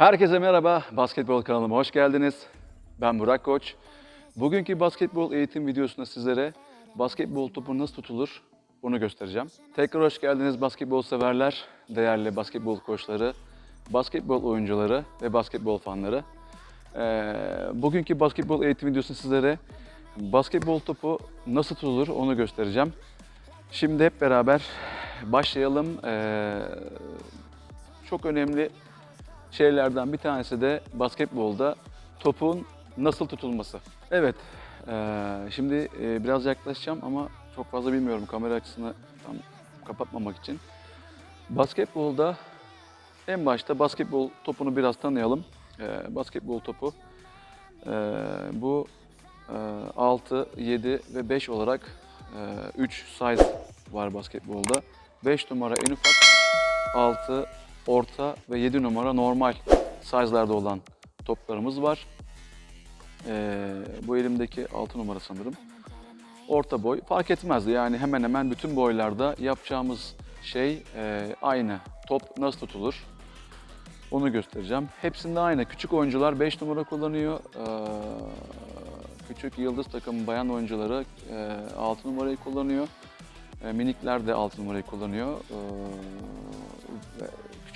Herkese merhaba, basketbol kanalıma hoş geldiniz. Ben Burak Koç. Bugünkü basketbol eğitim videosunda sizlere basketbol topu nasıl tutulur bunu göstereceğim. Tekrar hoş geldiniz basketbol severler, değerli basketbol koçları, basketbol oyuncuları ve basketbol fanları. Ee, bugünkü basketbol eğitim videosunda sizlere basketbol topu nasıl tutulur onu göstereceğim. Şimdi hep beraber başlayalım. Ee, çok önemli şeylerden bir tanesi de basketbolda topun nasıl tutulması. Evet, eee, şimdi eee, biraz yaklaşacağım ama çok fazla bilmiyorum kamera açısını tam kapatmamak için. Basketbolda en başta basketbol topunu biraz tanıyalım. Eee, basketbol topu eee, bu eee, 6, 7 ve 5 olarak 3 size var basketbolda. 5 numara en ufak, 6 orta ve 7 numara normal size'larda olan toplarımız var. Ee, bu elimdeki 6 numara sanırım. Orta boy fark etmezdi yani hemen hemen bütün boylarda yapacağımız şey e, aynı. Top nasıl tutulur? Onu göstereceğim. Hepsinde aynı. Küçük oyuncular 5 numara kullanıyor. Ee, küçük yıldız takım bayan oyuncuları e, 6 numarayı kullanıyor. E, minikler de 6 numarayı kullanıyor. Ee,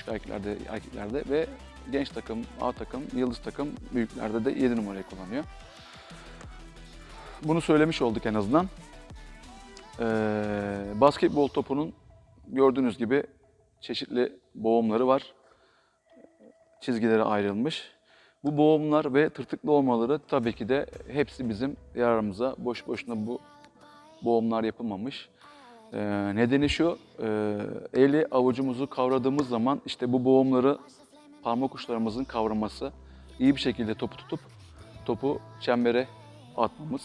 küçük erkeklerde, erkeklerde ve genç takım, A takım, yıldız takım büyüklerde de 7 numarayı kullanıyor. Bunu söylemiş olduk en azından. Ee, basketbol topunun gördüğünüz gibi çeşitli boğumları var. Çizgileri ayrılmış. Bu boğumlar ve tırtıklı olmaları tabii ki de hepsi bizim yararımıza. Boş boşuna bu boğumlar yapılmamış. Ee, nedeni şu, e, eli avucumuzu kavradığımız zaman işte bu boğumları parmak uçlarımızın kavraması, iyi bir şekilde topu tutup topu çembere atmamız.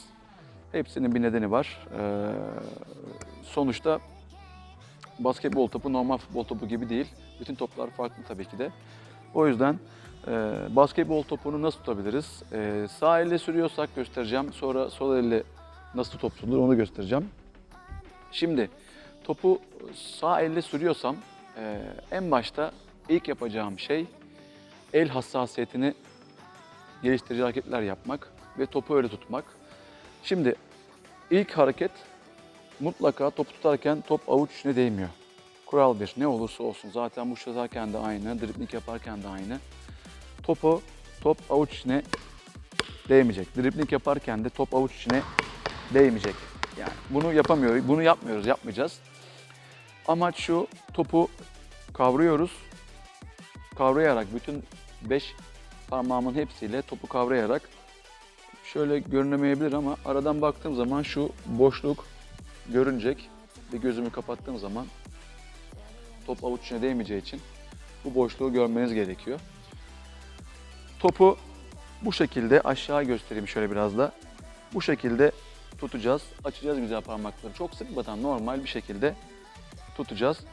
Hepsinin bir nedeni var. Ee, sonuçta basketbol topu normal futbol topu gibi değil. Bütün toplar farklı tabii ki de. O yüzden e, basketbol topunu nasıl tutabiliriz? E, sağ elle sürüyorsak göstereceğim. Sonra sol elle nasıl top tutulur onu göstereceğim. Şimdi topu sağ elle sürüyorsam e, en başta ilk yapacağım şey el hassasiyetini geliştirici hareketler yapmak ve topu öyle tutmak. Şimdi ilk hareket mutlaka topu tutarken top avuç içine değmiyor. Kural bir ne olursa olsun zaten bu şutarken de aynı, dribling yaparken de aynı. Topu top avuç içine değmeyecek. Dribling yaparken de top avuç içine değmeyecek. Bunu yapamıyoruz, bunu yapmıyoruz, yapmayacağız. Amaç şu, topu kavruyoruz. Kavrayarak bütün beş parmağımın hepsiyle topu kavrayarak şöyle görünemeyebilir ama aradan baktığım zaman şu boşluk görünecek ve gözümü kapattığım zaman top avuç içine değmeyeceği için bu boşluğu görmeniz gerekiyor. Topu bu şekilde aşağı göstereyim şöyle biraz da. Bu şekilde tutacağız. Açacağız güzel parmakları. Çok sıkmadan normal bir şekilde tutacağız.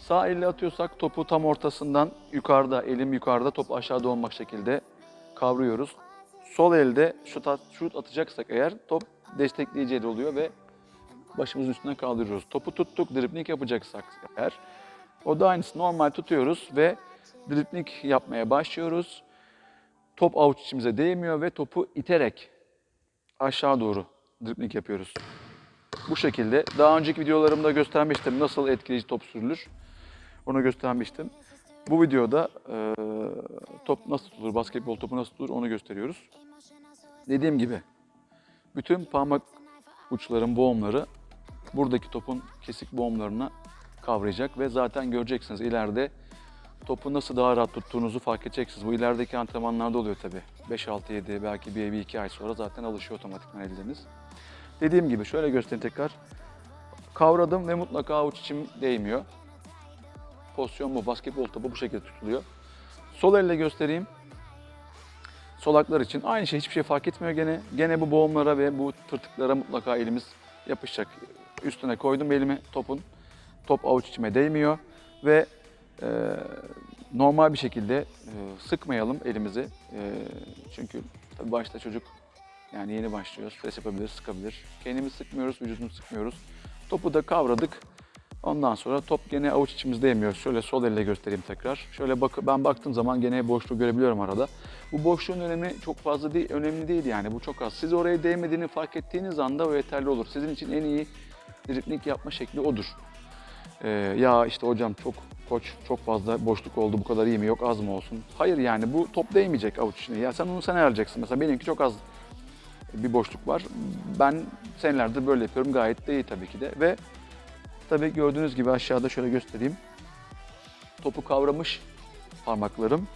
Sağ elle atıyorsak topu tam ortasından yukarıda, elim yukarıda, top aşağıda olmak şekilde kavruyoruz. Sol elde şut, at, şut atacaksak eğer top destekleyici el oluyor ve başımızın üstüne kaldırıyoruz. Topu tuttuk, dribling yapacaksak eğer o da aynısı normal tutuyoruz ve dribling yapmaya başlıyoruz. Top avuç içimize değmiyor ve topu iterek aşağı doğru dribling yapıyoruz. Bu şekilde. Daha önceki videolarımda göstermiştim nasıl etkileyici top sürülür. Onu göstermiştim. Bu videoda e, top nasıl tutulur, basketbol topu nasıl tutulur onu gösteriyoruz. Dediğim gibi bütün parmak uçların boğumları buradaki topun kesik boğumlarına kavrayacak ve zaten göreceksiniz ileride topu nasıl daha rahat tuttuğunuzu fark edeceksiniz. Bu ilerideki antrenmanlarda oluyor tabii. 5, 6, 7 belki bir, bir iki ay sonra zaten alışıyor otomatikman elleriniz. Dediğim gibi şöyle göstereyim tekrar. Kavradım ve mutlaka avuç içim değmiyor. Pozisyon bu. Basketbol topu bu şekilde tutuluyor. Sol elle göstereyim. Solaklar için aynı şey. Hiçbir şey fark etmiyor gene. Gene bu boğumlara ve bu tırtıklara mutlaka elimiz yapışacak. Üstüne koydum elimi topun. Top avuç içime değmiyor. Ve e, normal bir şekilde e, sıkmayalım elimizi. E, çünkü tabii başta çocuk yani yeni başlıyor. Stres yapabilir, sıkabilir. Kendimizi sıkmıyoruz, vücudumuzu sıkmıyoruz. Topu da kavradık. Ondan sonra top gene avuç içimizde yemiyor. Şöyle sol elle göstereyim tekrar. Şöyle bak ben baktığım zaman gene boşluğu görebiliyorum arada. Bu boşluğun önemi çok fazla değil, önemli değil yani. Bu çok az. Siz oraya değmediğini fark ettiğiniz anda o yeterli olur. Sizin için en iyi dripling yapma şekli odur. Ee, ya işte hocam çok koç çok fazla boşluk oldu bu kadar iyi mi yok az mı olsun? Hayır yani bu top değmeyecek avuç içine. Ya sen onu sen ayarlayacaksın. Mesela benimki çok az bir boşluk var. Ben senelerdir böyle yapıyorum. Gayet de iyi tabii ki de. Ve tabii gördüğünüz gibi aşağıda şöyle göstereyim. Topu kavramış parmaklarım.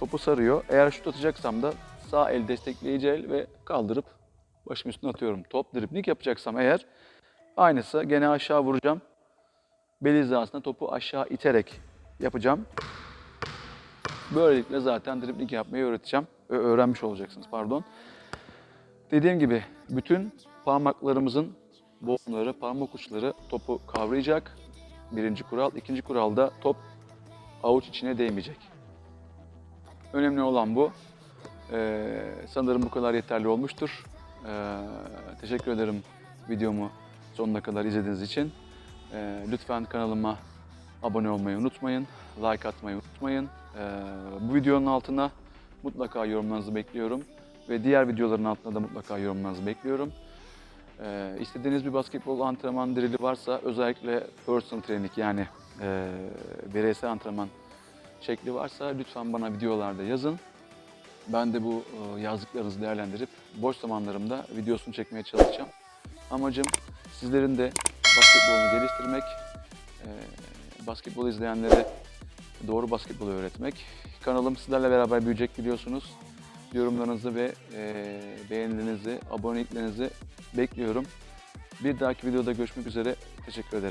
Topu sarıyor. Eğer şut atacaksam da sağ el destekleyici el ve kaldırıp başım üstüne atıyorum. Top dripling yapacaksam eğer aynısı gene aşağı vuracağım. Bel hizasına topu aşağı iterek yapacağım. Böylelikle zaten dripling yapmayı öğreteceğim. Öğrenmiş olacaksınız pardon. Dediğim gibi bütün parmaklarımızın boğumları, parmak uçları topu kavrayacak. Birinci kural. İkinci kuralda top avuç içine değmeyecek. Önemli olan bu. Ee, sanırım bu kadar yeterli olmuştur. Ee, teşekkür ederim videomu sonuna kadar izlediğiniz için. Ee, lütfen kanalıma abone olmayı unutmayın. Like atmayı unutmayın. Ee, bu videonun altına mutlaka yorumlarınızı bekliyorum. Ve diğer videoların altına da mutlaka yorumlarınızı bekliyorum. Ee, istediğiniz bir basketbol antrenman drili varsa özellikle personal training yani e, bireysel antrenman şekli varsa lütfen bana videolarda yazın. Ben de bu e, yazdıklarınızı değerlendirip boş zamanlarımda videosunu çekmeye çalışacağım. Amacım sizlerin de basketbolunu geliştirmek, basketbol izleyenlere doğru basketbolu öğretmek. Kanalım sizlerle beraber büyüyecek biliyorsunuz. Yorumlarınızı ve beğenilerinizi, aboneliklerinizi bekliyorum. Bir dahaki videoda görüşmek üzere. Teşekkür ederim.